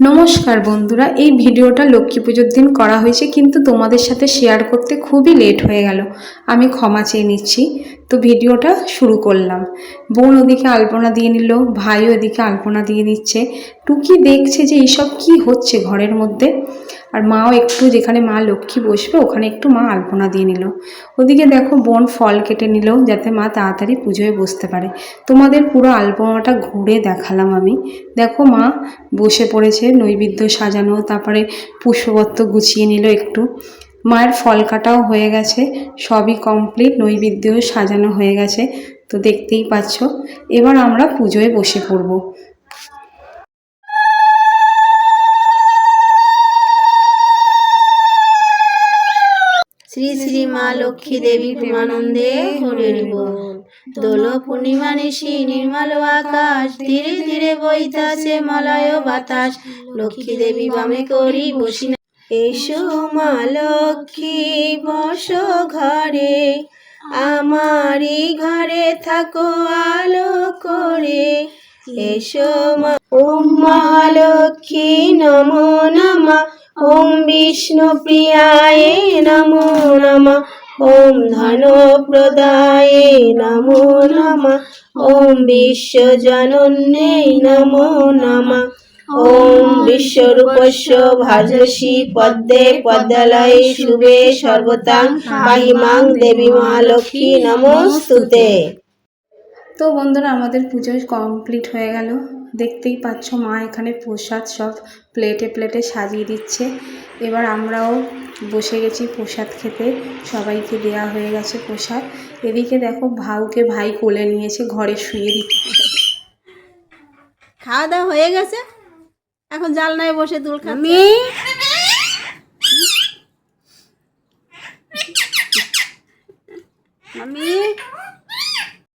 নমস্কার বন্ধুরা, এই ভিডিওটা লক্ষ্মী পুজোর দিন করা হয়েছে, কিন্তু তোমাদের সাথে শেয়ার করতে খুবই লেট হয়ে গেল। আমি ক্ষমা চেয়ে নিচ্ছি। তো ভিডিওটা শুরু করলাম। বোন ওদিকে আলপনা দিয়ে নিল ভাই ওদিকে আলপনা দিয়ে নিচ্ছে। টুকি দেখছে যে এইসব কি হচ্ছে ঘরের মধ্যে। আর মাও একটু যেখানে মা লক্ষ্মী বসবে, ওখানে একটু মা আলপনা দিয়ে নিল। ওদিকে দেখো বোন ফল কেটে নিল, যাতে মা তাড়াতাড়ি পুজোয় বসতে পারে। তোমাদের পুরো আলপনাটা ঘুরে দেখালাম আমি। দেখো মা বসে পড়েছে, নৈবেদ্য সাজানো, তারপরে পুষ্পপত্র গুছিয়ে নিল একটু। মায়ের ফল কাটাও হয়ে গেছে, সবই কমপ্লিট নৈবেদ্যও সাজানো হয়ে গেছে, তো দেখতেই পাচ্ছ। এবার আমরা পুজোয় বসে পড়ব। শ্রী শ্রী মা লক্ষ্মী দেবী প্রেমানন্দে হরির বল। দোল পূর্ণিমা নিশি নির্মল আকাশ, ধীরে ধীরে বইতাছে মলয় বাতাস। লক্ষ্মী দেবী বামে করি বসি এসো মা লক্ষ্মী, বস ঘরে। আমারই ঘরে থাকো, আলো করে। এসো মা। ওম মহালক্ষ্মী নমো নমঃ। প্রিয়ায় নমো নমঃ। ওম ধন প্রদায় নমো নমঃ। ওম বিশ্বজনন্যে নমো নমঃ। ওম বিশ্বরূপস্য ভাজসি পদ্মে পদ্মালয়ে শুভে সর্বতাং পাহিমাং দেবী মহালক্ষ্মী নমস্তুতে। তো বন্ধুরা, আমাদের পুজো কমপ্লিট হয়ে গেল। দেখতেই পাচ্ছ মা এখানে প্রসাদ সব প্লেটে প্লেটে সাজিয়ে দিচ্ছে। এবার আমরাও বসে গেছি প্রসাদ খেতে। সবাইকে দেয়া হয়ে গেছে প্রসাদ। এদিকে দেখো ভাউকে ভাই কোলে নিয়েছে ঘরে শুয়ে দিচ্ছে। খাওয়া দাওয়া হয়ে গেছে? এখন জালনায় বসে দুল খাচ্ছি। আমি?